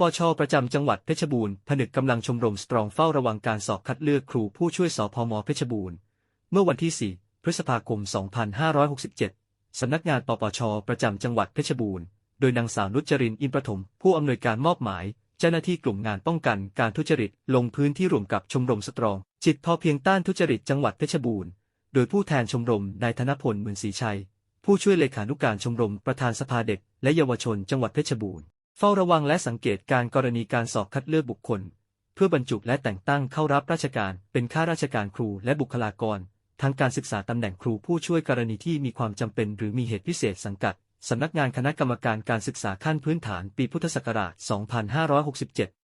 ปชประจำจังหวัดเพชรบูรณ์ผนึกกำลังชมรมสตรองเฝ้าระวังการสอบคัดเลือกครูผู้ช่วยสพมเพชรบูรณ์ เมื่อวันที่ 4 พฤษภาคม 2567 สำนักงานปปชประจำจังหวัดเพชรบูรณ์ โดยนางสาวนุชจรินทร์อินประถม ผู้อำนวยการมอบหมาย เจ้าหน้าที่กลุ่มงานป้องกันการทุจริต ลงพื้นที่ร่วมกับชมรมสตรอง จิตพอเพียงต้านทุจริตจังหวัดเพชรบูรณ์ โดยผู้แทนชมรมนายธนพลหมื่นศรีชัย ผู้ช่วยเลขานุการชมรมประธานสภาเด็ก และเยาวชนจังหวัดเพชรบูรณ์ เฝ้าระวังและสังเกตการกรณีการสอบคัดเลือกบุคคล เพื่อบรรจุและแต่งตั้งเข้ารับราชการ เป็นข้าราชการครูและบุคลากร ทางการศึกษาตำแหน่งครูผู้ช่วยกรณีที่มีความจำเป็นหรือมีเหตุพิเศษสังกัดสำนักงานคณะกรรมการการศึกษาขั้นพื้นฐานปีพุทธศักราช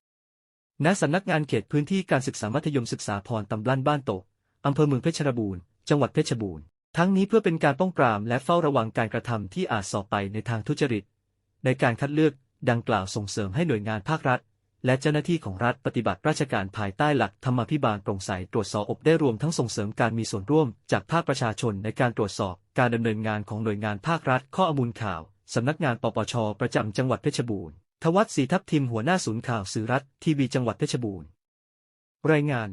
2567 ณ สำนักงานเขตพื้นที่การศึกษามัธยมศึกษาพรตำบลันบ้านโตกอำเภอเมืองเพชรบูรณ์ จังหวัดเพชรบูรณ์ ทั้งนี้เพื่อเป็นการป้องปรามและเฝ้าระวังการกระทำที่อาจสอบไปในทางทุจริต ในการคัดเลือก ดังกล่าวส่งเสริมให้หน่วยงานภาครัฐ และเจ้าหน้าที่ของรัฐปฏิบัติราชการภายใต้หลักธรรมาภิบาลโปร่งใสตรวจสอบอบได้รวมทั้งส่งเสริมการมีส่วนร่วม จากภาคประชาชนในการตรวจสอบ การดำเนินงานของหน่วยงานภาครัฐ ข้อมูลข่าวสำนักงานปปช ประจำจังหวัดเพชรบูรณ์ทวัฒน์ศรีทัพทิมหัวหน้าศูนย์ข่าวสื่อรัฐทีวีจังหวัดเพชรบูรณ์ รายงาน